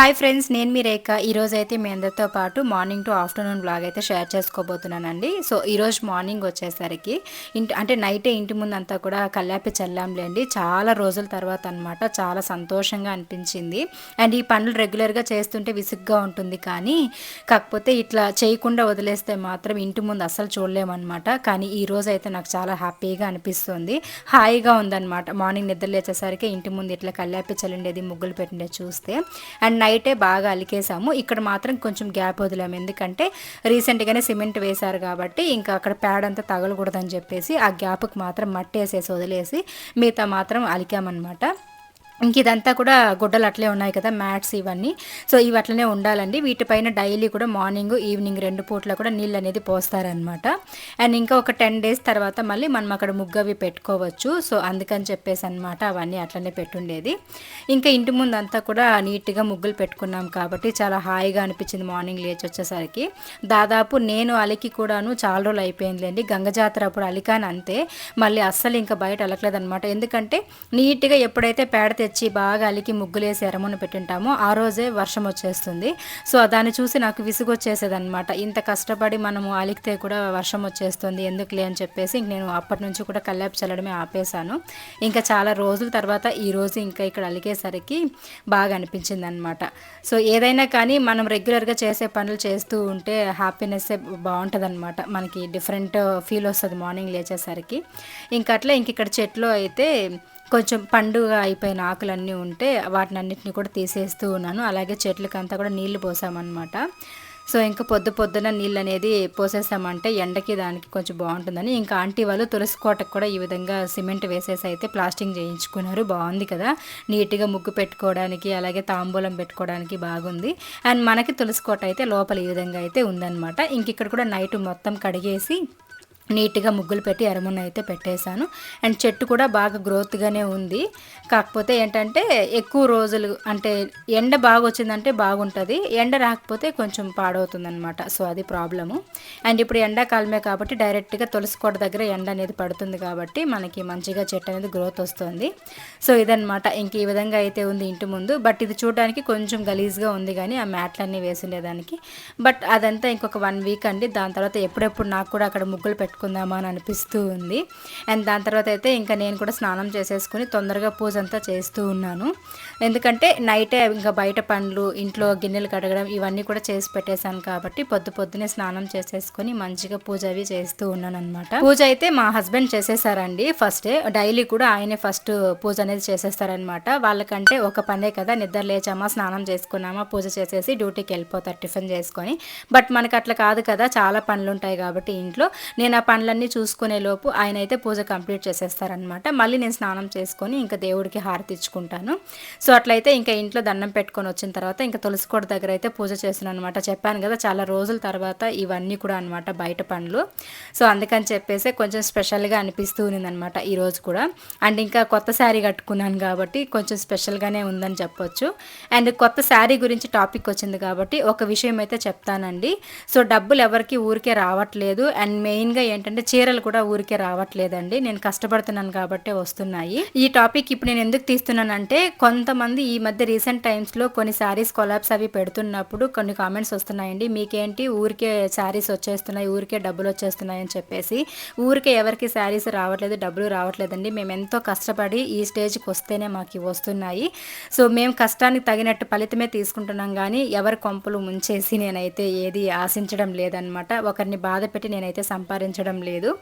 Hi friends నేను మీ రేఖ. ఈరోజు అయితే మీ అందరితో పాటు మార్నింగ్ టు ఆఫ్టర్నూన్ బ్లాగ్ అయితే షేర్ చేసుకోబోతున్నానండి. సో ఈరోజు మార్నింగ్ వచ్చేసరికి ఇంటి అంటే నైటే ఇంటి ముందు అంతా కూడా కల్లాపి చల్లాంలేండి చాలా రోజుల తర్వాత అనమాట చాలా సంతోషంగా అనిపించింది. అండ్ ఈ పనులు రెగ్యులర్గా చేస్తుంటే విసుగ్గా ఉంటుంది కానీ కాకపోతే ఇట్లా చేయకుండా వదిలేస్తే మాత్రం ఇంటి ముందు అస్సలు చూడలేమన్నమాట కానీ ఈ రోజు అయితే నాకు చాలా హ్యాపీగా అనిపిస్తుంది. హాయిగా ఉందన్నమాట. మార్నింగ్ నిద్ర లేచేసరికి ఇంటి ముందు ఇట్లా కల్లాపి చల్లిండేది ముగ్గులు పెట్టిండేది చూస్తే. అండ్ నైటే బాగా అలికేసాము. ఇక్కడ మాత్రం కొంచెం గ్యాప్ వదిలాము. ఎందుకంటే రీసెంట్గానే సిమెంట్ వేశారు కాబట్టి ఇంకా అక్కడ ప్యాడ్ అంతా తగలకూడదని చెప్పేసి ఆ గ్యాప్కి మాత్రం మట్టి వేసేసి వదిలేసి మిగతా మాత్రం అలికామన్నమాట. ఇంక ఇదంతా కూడా గుడ్డలు అట్లే ఉన్నాయి కదా మ్యాట్స్ ఇవన్నీ. సో ఇవి అట్లనే ఉండాలండి. వీటిపైన డైలీ కూడా మార్నింగ్ ఈవినింగ్ రెండు పూట్ల కూడా నీళ్ళు అనేది పోస్తారనమాట అండ్ ఇంకా ఒక టెన్ డేస్ తర్వాత మళ్ళీ మనం అక్కడ ముగ్గు అవి పెట్టుకోవచ్చు. సో అందుకని చెప్పేసి అనమాట అవన్నీ అట్లనే పెట్టుండేది. ఇంకా ఇంటి ముందు అంతా కూడా నీట్గా ముగ్గులు పెట్టుకున్నాం కాబట్టి చాలా హాయిగా అనిపించింది మార్నింగ్ లేచి వచ్చేసరికి దాదాపు నేను అలికి కూడాను చాలా రోజులు అయిపోయిందిలేండి. గంగ జాతర అప్పుడు అలికాను అంతే మళ్ళీ అస్సలు ఇంకా బయట అలకలేదనమాట ఎందుకంటే నీట్గా ఎప్పుడైతే పేడ తెచ్చి బాగా అలికి ముగ్గులేసి ఎరమును పెట్టింటామో. ఆ రోజే వర్షం వచ్చేస్తుంది. సో దాన్ని చూసి నాకు విసుగు వచ్చేసేదనమాట ఇంత కష్టపడి మనము అలికితే కూడా వర్షం వచ్చేస్తుంది ఎందుకులే అని చెప్పేసి ఇంక నేను అప్పటి నుంచి కూడా కల్లాపి చల్లడమే ఆపేశాను. ఇంకా చాలా రోజుల తర్వాత ఈ రోజు ఇంకా ఇక్కడ అలికేసరికి బాగా అనిపించింది అనమాట సో ఏదైనా కానీ మనం రెగ్యులర్గా చేసే పనులు చేస్తూ ఉంటే హ్యాపీనెస్సే బాగుంటుంది అనమాట మనకి డిఫరెంట్ ఫీల్ వస్తుంది మార్నింగ్ లేచేసరికి. ఇంకా అట్లా ఇంక ఇక్కడ చెట్లు అయితే కొంచెం పండుగ అయిపోయిన ఆకులన్నీ ఉంటే వాటిని అన్నిటిని కూడా తీసేస్తూ ఉన్నాను. అలాగే చెట్లకంతా కూడా నీళ్ళు పోసామన్నమాట. సో ఇంకా పొద్దు పొద్దున నీళ్ళు అనేది పోసేసామంటే ఎండకి దానికి కొంచెం బాగుంటుందని. ఇంకా ఆంటీ వాళ్ళు తులసి కోటకు కూడా ఈ విధంగా సిమెంట్ వేసేసి అయితే ప్లాస్టింగ్ చేయించుకున్నారు. బాగుంది కదా? నీట్గా ముగ్గు పెట్టుకోవడానికి అలాగే తాంబూలం పెట్టుకోవడానికి బాగుంది. అండ్ మనకి తులసి కోట అయితే లోపల ఈ విధంగా అయితే ఉందన్నమాట. ఇంక ఇక్కడ కూడా నైట్ మొత్తం కడిగేసి నీట్గా ముగ్గులు పెట్టి ఎరమున్న అయితే పెట్టేశాను. అండ్ చెట్టు కూడా బాగా గ్రోత్గానే ఉంది. కాకపోతే ఏంటంటే ఎక్కువ రోజులు అంటే ఎండ బాగా వచ్చిందంటే బాగుంటుంది. ఎండ రాకపోతే కొంచెం పాడవుతుందన్నమాట. సో అది ప్రాబ్లము. అండ్ ఇప్పుడు ఎండాకాలమే కాబట్టి డైరెక్ట్గా తులసికోట దగ్గర ఎండ అనేది పడుతుంది కాబట్టి మనకి మంచిగా చెట్టు అనేది గ్రోత్ వస్తుంది. సో ఇదనమాట ఇంక ఈ విధంగా అయితే ఉంది ఇంటి ముందు. బట్ ఇది చూడడానికి కొంచెం గలీజ్గా ఉంది కానీ ఆ మ్యాట్లన్నీ వేసిండేదానికి. బట్ అదంతా ఇంకొక వన్ వీక్ అండి. దాని తర్వాత ఎప్పుడెప్పుడు నాకు కూడా అక్కడ ముగ్గులు పెట్టు పెట్టుకుందామా అని అనిపిస్తూ ఉంది. అండ్ దాని తర్వాత అయితే ఇంకా నేను కూడా స్నానం చేసేసుకుని తొందరగా పూజ అంతా చేస్తూ ఉన్నాను. ఎందుకంటే నైటే ఇంకా బయట పండ్లు ఇంట్లో గిన్నెలు కడగడం ఇవన్నీ కూడా చేసి పెట్టేశాను కాబట్టి పొద్దు పొద్దునే స్నానం చేసేసుకొని మంచిగా పూజ అవి చేస్తూ ఉన్నాను అనమాట పూజ అయితే మా హస్బెండ్ చేసేసారండి. ఫస్ట్ డైలీ కూడా ఆయనే ఫస్ట్ పూజ అనేది చేసేస్తారనమాట వాళ్ళకంటే ఒక పనే కదా నిద్ర లేచామా స్నానం చేసుకున్నామా పూజ చేసేసి డ్యూటీకి వెళ్ళిపోతారు టిఫిన్ చేసుకొని. బట్ మనకు అట్లా కాదు కదా చాలా పనులు ఉంటాయి కాబట్టి ఇంట్లో. నేను ఆ పనులన్నీ చూసుకునే లోపు ఆయన అయితే పూజ కంప్లీట్ చేసేస్తారనమాట మళ్ళీ నేను స్నానం చేసుకొని ఇంకా దేవుడికి హారతి ఇచ్చుకుంటాను. సో సో అట్లయితే ఇంకా ఇంట్లో దండం పెట్టుకొని వచ్చిన తర్వాత ఇంకా తులసికోట దగ్గర అయితే పూజ చేస్తున్నాను అనమాట చెప్పాను కదా చాలా రోజుల తర్వాత ఇవన్నీ కూడా అనమాట బయట పనులు. సో అందుకని చెప్పేసి కొంచెం స్పెషల్గా అనిపిస్తూ ఉన్నదనమాట ఈరోజు కూడా. అండ్ ఇంకా కొత్త శారీ కట్టుకున్నాను కాబట్టి కొంచెం స్పెషల్గానే ఉందని చెప్పొచ్చు. అండ్ కొత్త శారీ గురించి టాపిక్ వచ్చింది కాబట్టి ఒక విషయం అయితే చెప్తానండి. సో డబ్బులు ఎవరికి ఊరికే రావట్లేదు. అండ్ మెయిన్గా ఏంటంటే చీరలు కూడా ఊరికే రావట్లేదండి. నేను కష్టపడుతున్నాను కాబట్టే వస్తున్నాయి. ఈ టాపిక్ ఇప్పుడు నేను ఎందుకు తీస్తున్నానంటే కొంతమంది ఈ మధ్య రీసెంట్ టైమ్స్లో కొన్ని శారీస్ కొలాబ్స్ అవి పెడుతున్నప్పుడు కొన్ని కామెంట్స్ వస్తున్నాయండి. మీకేంటి? ఊరికే శారీస్ వచ్చేస్తున్నాయి ఊరికే డబ్బులు వచ్చేస్తున్నాయి అని చెప్పేసి. ఊరికే ఎవరికి శారీస్ రావట్లేదు డబ్బులు రావట్లేదండి. మేము ఎంతో కష్టపడి ఈ స్టేజ్కి వస్తేనే మాకు వస్తున్నాయి. సో మేము కష్టానికి తగినట్టు ఫలితమే తీసుకుంటున్నాం కానీ ఎవరి కొంపలు ముంచేసి నేనైతే ఏది ఆశించడం లేదనమాట ఒకరిని బాధ పెట్టి నేనైతే సంపాదించడం లేదు.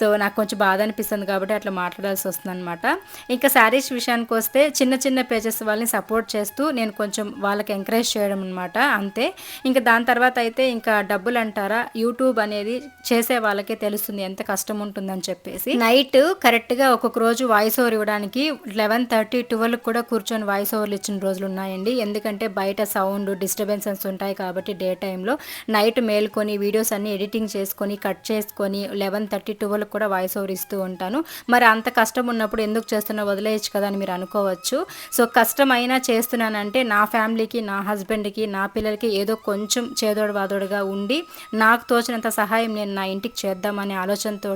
సో నాకు కొంచెం బాధ అనిపిస్తుంది కాబట్టి అట్లా మాట్లాడాల్సి వస్తుంది అనమాట ఇంకా శారీస్ విషయానికి వస్తే చిన్న చిన్న పేజెస్ వాళ్ళని సపోర్ట్ చేస్తూ నేను కొంచెం వాళ్ళకి ఎంకరేజ్ చేయడం అనమాట అంతే. ఇంకా దాని తర్వాత అయితే ఇంకా డబ్బులు అంటారా? యూట్యూబ్ అనేది చేసే వాళ్ళకే తెలుస్తుంది ఎంత కష్టం ఉంటుందని చెప్పేసి. నైట్ కరెక్ట్గా ఒక్కొక్క రోజు వాయిస్ ఓవర్ ఇవ్వడానికి లెవెన్ థర్టీ ట్వెల్వ్ కూడా కూర్చొని వాయిస్ ఓవర్లు ఇచ్చిన రోజులు ఉన్నాయండి. ఎందుకంటే బయట సౌండ్ డిస్టర్బెన్సెస్ ఉంటాయి కాబట్టి డే టైంలో నైట్ మేల్కొని వీడియోస్ అన్ని ఎడిటింగ్ చేసుకొని కట్ చేసుకొని లెవెన్ థర్టీ ట్వెల్వ్ కూడా వాయిస్ ఓవర్ ఇస్తూ ఉంటాను. మరి అంత కష్టం ఉన్నప్పుడు ఎందుకు చేస్తున్నా వదిలేయచ్చు కదా అని మీరు అనుకోవచ్చు. సో కష్టమైనా చేస్తున్నానంటే నా ఫ్యామిలీకి నా హస్బెండ్కి నా పిల్లలకి ఏదో కొంచెం చేదోడు వాదోడుగా ఉండి నాకు తోచినంత సహాయం నేను నా ఇంటికి చేద్దామనే ఆలోచనతో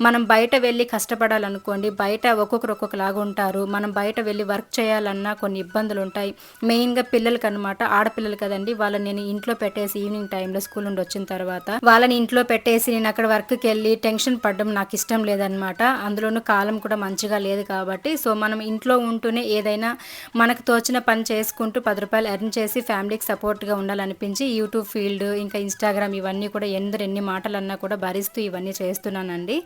మనం బయట వెళ్ళి కష్టపడాలనుకోండి బయట ఒక్కొక్కరు ఒక్కొక్కలాగా ఉంటారు మనం బయట వెళ్ళి వర్క్ చేయాలన్నా కొన్ని ఇబ్బందులు ఉంటాయి. మెయిన్గా పిల్లలకి అనమాట ఆడపిల్లలు కదండి వాళ్ళని నేను ఇంట్లో పెట్టేసి ఈవినింగ్ టైంలో స్కూల్ నుండి వచ్చిన తర్వాత వాళ్ళని ఇంట్లో పెట్టేసి నేను అక్కడ వర్క్కి వెళ్ళి టెన్షన్ పడడం నాకు ఇష్టం లేదనమాట అందులోనూ కాలం కూడా మంచిగా లేదు కాబట్టి సో మనం ఇంట్లో ఉంటూనే ఏదైనా మనకు తోచిన పని చేసుకుంటూ పది రూపాయలు ఎర్న్ చేసి ఫ్యామిలీకి సపోర్ట్గా ఉండాలనిపించి యూట్యూబ్ ఫీల్డ్ ఇంకా ఇన్స్టాగ్రామ్ ఇవన్నీ కూడా ఎందరు ఎన్ని మాటలన్నా కూడా భరిస్తూ ఇవన్నీ చేస్తున్నానండి.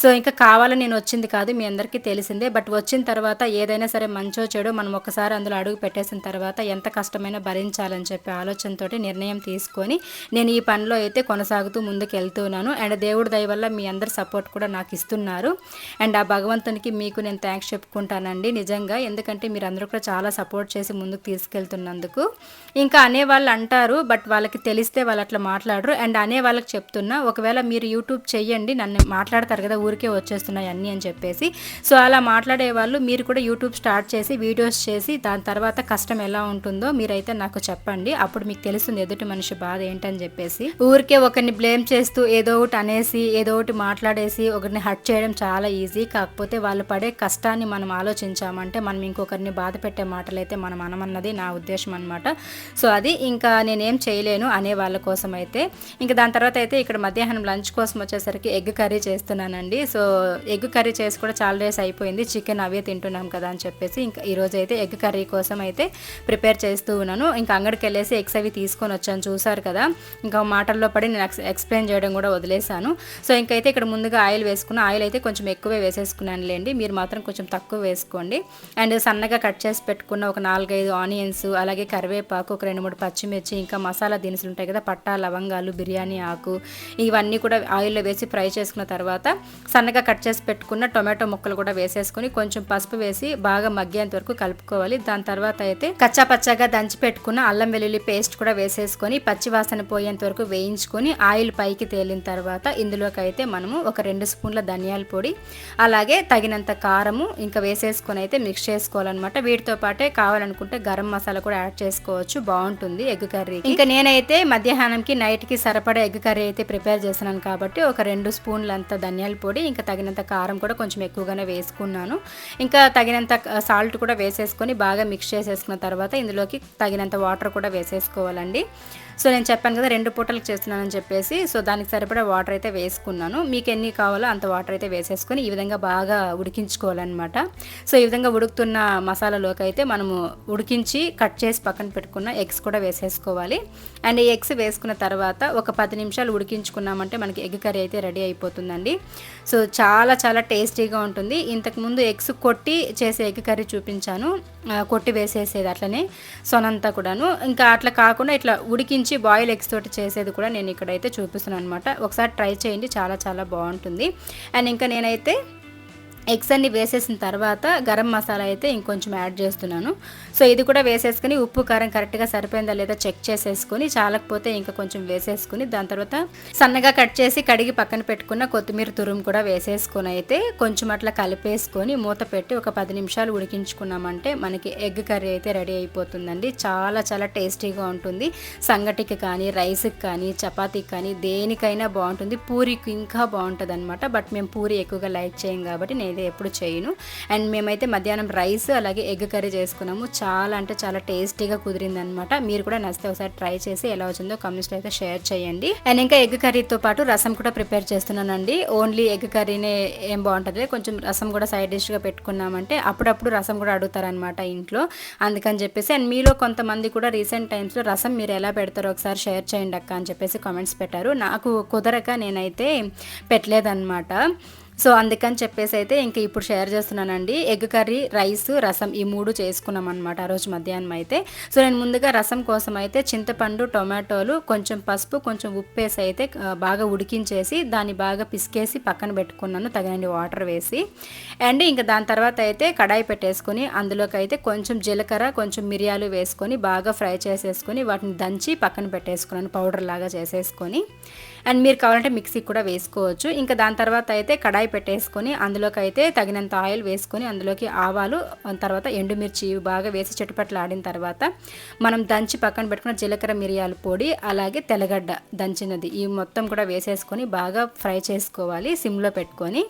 సో ఇంకా కావాలని నేను వచ్చింది కాదు మీ అందరికీ తెలిసిందే. బట్ వచ్చిన తర్వాత ఏదైనా సరే మంచో చెడు మనం ఒకసారి అందులో అడుగు పెట్టేసిన తర్వాత ఎంత కష్టమైనా భరించాలని చెప్పి ఆలోచనతో నిర్ణయం తీసుకొని నేను ఈ పనిలో అయితే కొనసాగుతూ ముందుకు వెళ్తున్నాను అండ్ దేవుడి దయ వల్ల మీ అందరి సపోర్ట్ కూడా నాకు ఇస్తున్నారు. అండ్ ఆ భగవంతునికి మీకు నేను థ్యాంక్స్ చెప్పుకుంటానండి నిజంగా. ఎందుకంటే మీరు అందరూ కూడా చాలా సపోర్ట్ చేసి ముందుకు తీసుకెళ్తున్నందుకు. ఇంకా అనేవాళ్ళు అంటారు బట్ వాళ్ళకి తెలిస్తే వాళ్ళు అట్లా మాట్లాడరు. అండ్ అనే వాళ్ళకి చెప్తున్నా ఒకవేళ మీరు యూట్యూబ్ చెయ్యండి నన్ను మాట్లాడతారు కదా ఊరికే వచ్చేస్తున్నాయి అన్నీ అని చెప్పేసి. సో అలా మాట్లాడే వాళ్ళు మీరు కూడా యూట్యూబ్ స్టార్ట్ చేసి వీడియోస్ చేసి దాని తర్వాత కష్టం ఎలా ఉంటుందో మీరైతే నాకు చెప్పండి. అప్పుడు మీకు తెలుస్తుంది ఎదుటి మనిషి బాధ ఏంటని చెప్పేసి. ఊరికే ఒకరిని బ్లేమ్ చేస్తూ ఏదో ఒకటి అనేసి ఏదో ఒకటి మాట్లాడేసి ఒకరిని హట్ చేయడం చాలా ఈజీ కాకపోతే వాళ్ళు పడే కష్టాన్ని మనం ఆలోచించామంటే మనం ఇంకొకరిని బాధ పెట్టే మాటలు అయితే మనం అనమన్నది నా ఉద్దేశం అనమాట సో అది ఇంకా నేనేం చేయలేను అనే వాళ్ళ కోసం అయితే ఇంకా దాని తర్వాత అయితే ఇక్కడ మధ్యాహ్నం లంచ్ కోసం వచ్చేసరికి ఎగ్ కర్రీ చేస్తున్నానండి. సో ఎగ్ కర్రీ చేసి కూడా చాలా డేస్ అయిపోయింది. చికెన్ అవే తింటున్నాం కదా అని చెప్పేసి ఇంకా ఈరోజు అయితే ఎగ్ కర్రీ కోసం అయితే ప్రిపేర్ చేస్తూ ఉన్నాను. ఇంకా అంగడికి వెళ్ళేసి ఎగ్స్ అవి తీసుకొని వచ్చాను. చూసారు కదా? ఇంకా మాటల్లో పడి నేను ఎక్స్ప్లెయిన్ చేయడం కూడా వదిలేశాను. సో ఇంకైతే ఇక్కడ ముందుగా ఆయిల్ వేసుకున్న ఆయిల్ అయితే కొంచెం ఎక్కువే వేసేసుకున్నాను లేండి మీరు మాత్రం కొంచెం తక్కువ వేసుకోండి. అండ్ సన్నగా కట్ చేసి పెట్టుకున్న ఒక నాలుగైదు ఆనియన్స్ అలాగే కరివేపాకు ఒక రెండు మూడు పచ్చిమిర్చి ఇంకా మసాలా దినుసులు ఉంటాయి కదా పట్టా లవంగాలు బిర్యానీ ఆకు ఇవన్నీ కూడా ఆయిల్లో వేసి ఫ్రై చేసుకున్న తర్వాత సన్నగా కట్ చేసి పెట్టుకున్న టొమాటో ముక్కలు కూడా వేసేసుకొని కొంచెం పసుపు వేసి బాగా మగ్గేంత వరకు కలుపుకోవాలి. దాని తర్వాత అయితే కచ్చా పచ్చగా దంచి పెట్టుకున్న అల్లం వెల్లుల్లి పేస్ట్ కూడా వేసేసుకొని పచ్చి వాసన పోయేంత వరకు వేయించుకొని ఆయిల్ పైకి తేలిన తర్వాత ఇందులోకి అయితే మనము ఒక రెండు స్పూన్ల ధనియాల పొడి అలాగే తగినంత కారము ఇంకా వేసేసుకొని అయితే మిక్స్ చేసుకోవాలన్నమాట. కర్రీతో పాటే కావాలనుకుంటే గరం మసాలా కూడా యాడ్ చేసుకోవచ్చు. బాగుంటుంది ఎగ్ కర్రీ ఇంకా నేనైతే మధ్యాహ్నంకి నైట్కి సరిపడా ఎగ్ కర్రీ అయితే ప్రిపేర్ చేస్తున్నాను కాబట్టి ఒక రెండు స్పూన్లంత ధనియాల పొడి ఇంకా తగినంత కారం కూడా కొంచెం ఎక్కువగానే వేసుకున్నాను. ఇంకా తగినంత సాల్ట్ కూడా వేసేసుకొని బాగా మిక్స్ చేసేసుకున్న తర్వాత ఇందులోకి తగినంత వాటర్ కూడా వేసేసుకోవాలండి. సో నేను చెప్పాను కదా రెండు పూటలకు చేస్తున్నానని చెప్పేసి సో దానికి సరిపడా వాటర్ అయితే వేసుకున్నాను. మీకు ఎన్ని కావాలో అంత వాటర్ అయితే వేసేసుకొని ఈ విధంగా బాగా ఉడికించుకోవాలన్నమాట. సో ఈ విధంగా ఉడుకుతున్న మసాలాలో అయితే మనము ఉడికించి కట్ చేసి పక్కన పెట్టుకున్న ఎగ్స్ కూడా వేసేసుకోవాలి. అండ్ ఈ ఎగ్స్ వేసుకున్న తర్వాత ఒక పది నిమిషాలు ఉడికించుకున్నామంటే మనకి ఎగ్ కర్రీ అయితే రెడీ అయిపోతుందండి. సో చాలా చాలా టేస్టీగా ఉంటుంది. ఇంతకుముందు ఎగ్స్ కొట్టి చేసే ఎగ్ కర్రీ చూపించాను. కొట్టి వేసేసేది అట్లనే సొనంతా కూడాను. ఇంకా అట్లా కాకుండా ఇట్లా ఉడికించి బాయిల్ ఎగ్స్ తోటి చేసేది కూడా నేను ఇక్కడైతే చూపిస్తున్నాను అనమాట ఒకసారి ట్రై చేయండి చాలా చాలా బాగుంటుంది. అండ్ ఇంకా నేనైతే ఎగ్స్ అన్ని వేసేసిన తర్వాత గరం మసాలా అయితే ఇంకొంచెం యాడ్ చేస్తున్నాను. సో ఇది కూడా వేసేసుకుని ఉప్పు కారం కరెక్ట్గా సరిపోయిందా లేదా చెక్ చేసేసుకొని చాలకపోతే ఇంకా కొంచెం వేసేసుకుని దాని తర్వాత సన్నగా కట్ చేసి కడిగి పక్కన పెట్టుకున్న కొత్తిమీర తురుము కూడా వేసేసుకొని అయితే కొంచెం అట్లా కలిపేసుకొని మూత పెట్టి ఒక పది నిమిషాలు ఉడికించుకున్నామంటే మనకి ఎగ్ కర్రీ అయితే రెడీ అయిపోతుందండి. చాలా చాలా టేస్టీగా ఉంటుంది. సంగటికి కానీ రైస్కి కానీ చపాతీకి కానీ దేనికైనా బాగుంటుంది. పూరికి ఇంకా బాగుంటుంది అనమాట బట్ మేము పూరి ఎక్కువగా లైక్ చేయం కాబట్టి నేను ఇది ఎప్పుడు చేయను. అండ్ మేమైతే మధ్యాహ్నం రైస్ అలాగే ఎగ్ కర్రీ చేసుకున్నాము. చాలా అంటే చాలా టేస్టీగా కుదిరింది అనమాట మీరు కూడా నచ్చితే ఒకసారి ట్రై చేసి ఎలా వచ్చిందో కమెంట్స్లో అయితే షేర్ చేయండి. అండ్ ఇంకా ఎగ్ కర్రీతో పాటు రసం కూడా ప్రిపేర్ చేస్తున్నానండి. ఓన్లీ ఎగ్ కర్రీనే ఏం బాగుంటుంది. కొంచెం రసం కూడా సైడ్ డిష్గా పెట్టుకున్నామంటే అప్పుడప్పుడు రసం కూడా అడుగుతారనమాట ఇంట్లో. అందుకని చెప్పేసి అండ్ మీలో కొంతమంది కూడా రీసెంట్ టైమ్స్లో రసం మీరు ఎలా పెడతారో ఒకసారి షేర్ చేయండి అక్క అని చెప్పేసి కామెంట్స్ పెట్టారు. నాకు కుదరక నేనైతే పెట్టలేదన్నమాట సో అందుకని చెప్పేసి అయితే ఇంక ఇప్పుడు షేర్ చేస్తున్నానండి. ఎగ్ కర్రీ రైస్ రసం ఈ మూడు చేసుకున్నాం అనమాట ఆ రోజు మధ్యాహ్నం అయితే. సో నేను ముందుగా రసం కోసం అయితే చింతపండు టొమాటోలు కొంచెం పసుపు కొంచెం ఉప్పు వేసి అయితే బాగా ఉడికించేసి దాన్ని బాగా పిసికేసి పక్కన పెట్టుకున్నాను. తగినన్ని వాటర్ వేసి. అండ్ ఇంకా దాని తర్వాత అయితే కడాయి పెట్టేసుకొని అందులోకి అయితే కొంచెం జీలకర్ర కొంచెం మిరియాలు వేసుకొని బాగా ఫ్రై చేసేసుకొని వాటిని దంచి పక్కన పెట్టేసుకున్నాను. పౌడర్ లాగా చేసేసుకొని. అండ్ మీరు కావాలంటే మిక్సీ కూడా వేసుకోవచ్చు. ఇంకా దాని తర్వాత అయితే కడాయి పెట్టేసుకొని అందులోకి అయితే తగినంత ఆయిల్ వేసుకొని అందులోకి ఆవాలు తర్వాత ఎండుమిర్చి బాగా వేసి చెట్టుపట్లు ఆడిన తర్వాత మనం దంచి పక్కన పెట్టుకున్న జీలకర్ర మిరియాల పొడి అలాగే తెల్లగడ్డ దంచినది. ఈ మొత్తం కూడా వేసేసుకొని బాగా ఫ్రై చేసుకోవాలి సిమ్లో పెట్టుకొని.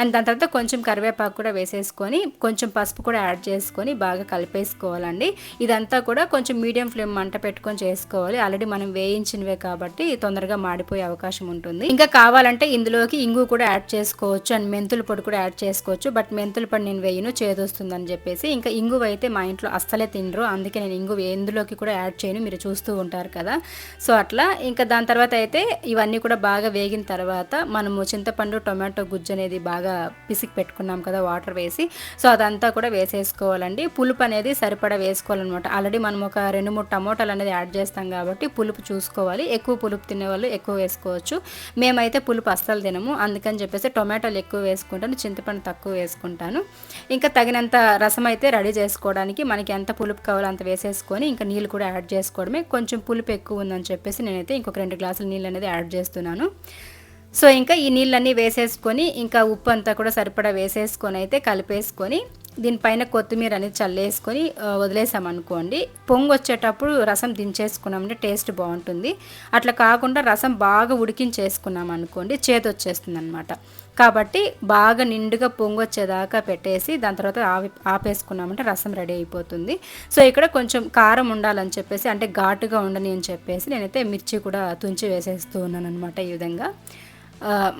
అండ్ దాని తర్వాత కొంచెం కరివేపాకు కూడా వేసేసుకొని కొంచెం పసుపు కూడా యాడ్ చేసుకొని బాగా కలిపేసుకోవాలండి. ఇదంతా కూడా కొంచెం మీడియం ఫ్లేమ్ మంట పెట్టుకొని చేసుకోవాలి. ఆల్రెడీ మనం వేయించినవే కాబట్టి తొందరగా మాడిపోయే అవకాశం ఉంటుంది. ఇంకా కావాలంటే ఇందులోకి ఇంగు కూడా యాడ్ చేసుకోవచ్చు. అండ్ మెంతుల పొడి కూడా యాడ్ చేసుకోవచ్చు. బట్ మెంతుల పొడి నేను వేయను చేదొస్తుందని చెప్పేసి. ఇంకా ఇంగువ అయితే మా ఇంట్లో అస్సలే తినరు. అందుకే నేను ఇంగు ఎందులోకి కూడా యాడ్ చేయను. మీరు చూస్తూ ఉంటారు కదా. సో అట్లా. ఇంకా దాని తర్వాత అయితే ఇవన్నీ కూడా బాగా వేగిన తర్వాత మనము చింతపండు టొమాటో గుజ్జు అనేది బాగా పిసికి పెట్టుకున్నాం కదా వాటర్ వేసి. సో అదంతా కూడా వేసేసుకోవాలండి. పులుపు అనేది సరిపడా వేసుకోవాలన్నమాట. ఆల్రెడీ మనం ఒక రెండు మూడు టమోటాలు అనేది యాడ్ చేస్తాం కాబట్టి పులుపు చూసుకోవాలి. ఎక్కువ పులుపు తినే వాళ్ళు ఎక్కువ వేసుకోవచ్చు. మేమైతే పులుపు అస్సలు తినము. అందుకని చెప్పేసి టొమాటో టమాటాలు ఎక్కువ వేసుకుంటాను చింతపండు తక్కువ వేసుకుంటాను. ఇంకా తగినంత రసం అయితే రెడీ చేసుకోవడానికి మనకి ఎంత పులుపు కావాలో అంత వేసేసుకొని ఇంకా నీళ్ళు కూడా యాడ్ చేసుకోవడమే. కొంచెం పులుపు ఎక్కువ ఉందని చెప్పేసి నేనైతే ఇంకొక రెండు గ్లాసుల నీళ్ళు అనేది యాడ్ చేస్తున్నాను. సో ఇంకా ఈ నీళ్ళన్నీ వేసేసుకొని ఇంకా ఉప్పు అంతా కూడా సరిపడా వేసేసుకొని అయితే కలిపేసుకొని దీనిపైన కొత్తిమీర అనేది చల్లేసుకొని వదిలేసామనుకోండి పొంగు వచ్చేటప్పుడు రసం దించేసుకున్నామంటే టేస్ట్ బాగుంటుంది. అట్లా కాకుండా రసం బాగా ఉడికించేసుకున్నాం అనుకోండి చేతి వచ్చేస్తుంది అనమాట కాబట్టి బాగా నిండుగా పొంగు వచ్చేదాకా పెట్టేసి దాని తర్వాత ఆపి ఆపేసుకున్నామంటే రసం రెడీ అయిపోతుంది. సో ఇక్కడ కొంచెం కారం ఉండాలని చెప్పేసి అంటే ఘాటుగా ఉండని అని చెప్పేసి నేనైతే మిర్చి కూడా తుంచి వేసేస్తూ ఉన్నాను అనమాట ఈ విధంగా.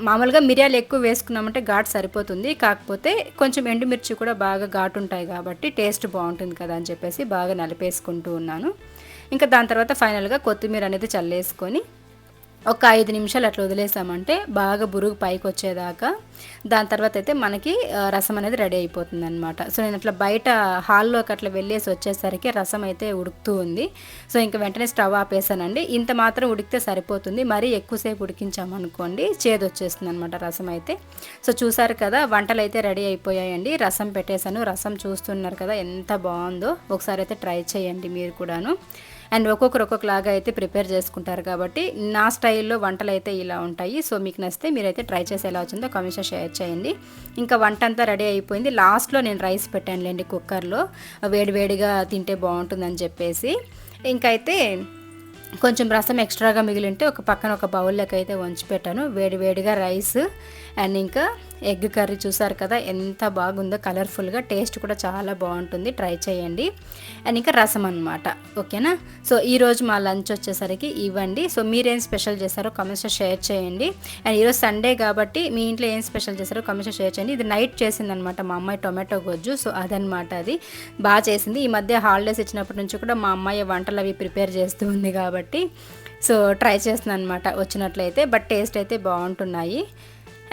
మామూలుగా మిరియాలు ఎక్కువ వేసుకున్నామంటే ఘాటు సరిపోతుంది. కాకపోతే కొంచెం ఎండుమిర్చి కూడా బాగా ఘాటు ఉంటాయి కాబట్టి టేస్ట్ బాగుంటుంది కదా అని చెప్పేసి బాగా నలిపేసుకుంటూ ఉన్నాను. ఇంకా దాని తర్వాత ఫైనల్గా కొత్తిమీర అనేది చల్లేసుకొని ఒక ఐదు నిమిషాలు అట్లా వదిలేసామంటే బాగా బురుగు పైకి వచ్చేదాకా దాని తర్వాత అయితే మనకి రసం అనేది రెడీ అయిపోతుంది అనమాట సో నేను అట్లా బయట హాల్లోకి అట్లా వెళ్ళేసి వచ్చేసరికి రసం అయితే ఉడుకుతూ ఉంది. సో ఇంకా వెంటనే స్టవ్ ఆపేసానండి. ఇంత మాత్రం ఉడికితే సరిపోతుంది. మరీ ఎక్కువసేపు ఉడికించామనుకోండి చేదు వచ్చేస్తుంది అనమాట రసం అయితే. సో చూసారు కదా వంటలు అయితే రెడీ అయిపోయాయండి. రసం పెట్టేశాను. రసం చూస్తున్నారు కదా ఎంత బాగుందో. ఒకసారి అయితే ట్రై చేయండి మీరు కూడాను. అండ్ ఒక్కొక్కరు ఒక్కొక్కలాగా అయితే ప్రిపేర్ చేసుకుంటారు కాబట్టి నా స్టైల్లో వంటలు అయితే ఇలా ఉంటాయి. సో మీకు నచ్చితే మీరైతే ట్రై చేసి ఎలా వచ్చిందో కమిషన్ షేర్ చేయండి. ఇంకా వంట అంతా రెడీ అయిపోయింది. లాస్ట్లో నేను రైస్ పెట్టానులేండి కుక్కర్లో. వేడివేడిగా తింటే బాగుంటుందని చెప్పేసి. ఇంకైతే కొంచెం రసం ఎక్స్ట్రాగా మిగిలింటే ఒక పక్కన ఒక బౌల్లోకి అయితే వంచి పెట్టాను. వేడి వేడిగా రైస్ అండ్ ఇంకా ఎగ్ కర్రీ చూసారు కదా ఎంత బాగుందో కలర్ఫుల్గా టేస్ట్ కూడా చాలా బాగుంటుంది. ట్రై చేయండి. అండ్ ఇంకా రసం అనమాట ఓకేనా? సో ఈరోజు మా లంచ్ వచ్చేసరికి ఇవ్వండి. సో మీరేం స్పెషల్ చేశారో కమెంట్స్లో షేర్ చేయండి. అండ్ ఈరోజు సండే కాబట్టి మీ ఇంట్లో ఏం స్పెషల్ చేశారో కమెంట్స్లో షేర్ చేయండి. ఇది నైట్ చేసిందనమాట మా అమ్మాయి టొమాటో గొజ్జు. సో అదనమాట అది. బాగా చేసింది. ఈ మధ్య హాలిడేస్ ఇచ్చినప్పటి నుంచి కూడా మా అమ్మాయి వంటలు అవి ప్రిపేర్ చేస్తూ ఉంది కాబట్టి సో ట్రై చేస్తున్నాను అనమాట వచ్చినట్లయితే బట్ టేస్ట్ అయితే బాగుంటున్నాయి.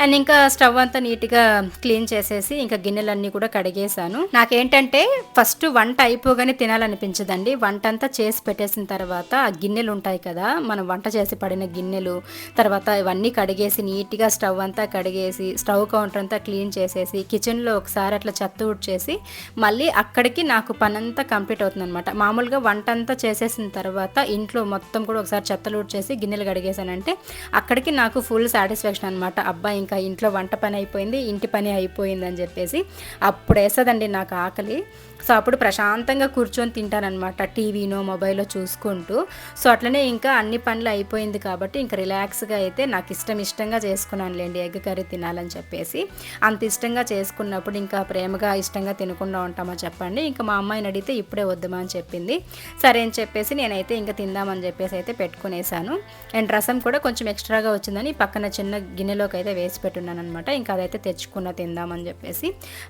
అండ్ ఇంకా స్టవ్ అంతా నీట్గా క్లీన్ చేసేసి ఇంకా గిన్నెలన్నీ కూడా కడిగేశాను. నాకేంటంటే ఫస్ట్ వంట అయిపోగానే తినాలనిపించదండి. వంట అంతా చేసి పెట్టేసిన తర్వాత ఆ గిన్నెలు ఉంటాయి కదా మనం వంట చేసి పడిన గిన్నెలు తర్వాత ఇవన్నీ కడిగేసి నీట్గా స్టవ్ అంతా కడిగేసి స్టవ్ కౌంటర్ అంతా క్లీన్ చేసేసి కిచెన్లో ఒకసారి అట్లా చెత్త చేసి మళ్ళీ అక్కడికి నాకు పని అంతా కంప్లీట్ అవుతుంది అనమాట మామూలుగా వంట అంతా చేసేసిన తర్వాత ఇంట్లో మొత్తం కూడా ఒకసారి చెత్తలు చేసి గిన్నెలు కడిగేసానంటే అక్కడికి నాకు ఫుల్ సాటిస్ఫాక్షన్ అనమాట అబ్బాయి ఇంకా ఇంట్లో వంట పని అయిపోయింది ఇంటి పని అయిపోయింది అని చెప్పేసి అప్పుడు వేసదండి నాకు ఆకలి. సో అప్పుడు ప్రశాంతంగా కూర్చొని తింటానమాట టీవీనో మొబైల్లో చూసుకుంటూ. సో అట్లనే ఇంకా అన్ని పనులు అయిపోయింది కాబట్టి ఇంకా రిలాక్స్గా అయితే నాకు ఇష్టం ఇష్టంగా చేసుకున్నానులేండి ఎగ్ కర్రీ తినాలని చెప్పేసి. అంత ఇష్టంగా చేసుకున్నప్పుడు ఇంకా ప్రేమగా ఇష్టంగా తినకుండా ఉంటామో చెప్పండి. ఇంకా మా అమ్మాయిని అడిగితే ఇప్పుడే వద్దామా అని చెప్పింది. సరే అని చెప్పేసి నేనైతే ఇంకా తిందామని చెప్పేసి అయితే పెట్టుకునేసాను. అండ్ రసం కూడా కొంచెం ఎక్స్ట్రాగా వచ్చిందని పక్కన చిన్న గిన్నెలోకి అయితే వేసి పెట్టున్నాను అనమాట ఇంకా అదైతే తెచ్చుకున్న తిందామని చెప్పేసి.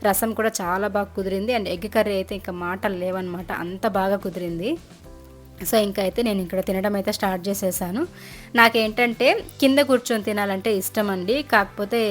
రసం కూడా చాలా బాగా కుదిరింది. అండ్ ఎగ్ కర్రీ అయితే ఇంకా మాటలు లేవన్నమాట. అంత బాగా కుదిరింది. సో ఇంకా అయితే నేను ఇక్కడ తినడం అయితే స్టార్ట్ చేసేసాను. నాకేంటంటే కింద కూర్చొని తినాలంటే ఇష్టం అండి కాకపోతే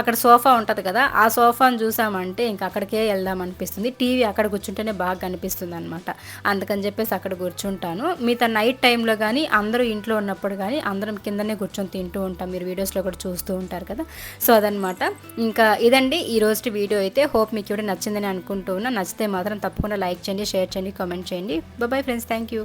అక్కడ సోఫా ఉంటుంది కదా ఆ సోఫాను చూసామంటే ఇంకా అక్కడికే వెళ్దాం అనిపిస్తుంది. టీవీ అక్కడ కూర్చుంటేనే బాగా కనిపిస్తుంది అనమాట అందుకని చెప్పేసి అక్కడ కూర్చుంటాను. మిగతా నైట్ టైంలో కానీ అందరూ ఇంట్లో ఉన్నప్పుడు కానీ అందరం కిందనే కూర్చొని తింటూ ఉంటాం. మీరు వీడియోస్లో కూడా చూస్తూ ఉంటారు కదా. సో అదనమాట ఇంకా ఇదండి ఈ రోజు వీడియో అయితే. హోప్ మీకు కూడా నచ్చిందని అనుకుంటూ ఉన్నా. నచ్చితే మాత్రం తప్పకుండా లైక్ చేయండి షేర్ చేయండి కామెంట్ చేయండి. Bye friends. Thank you.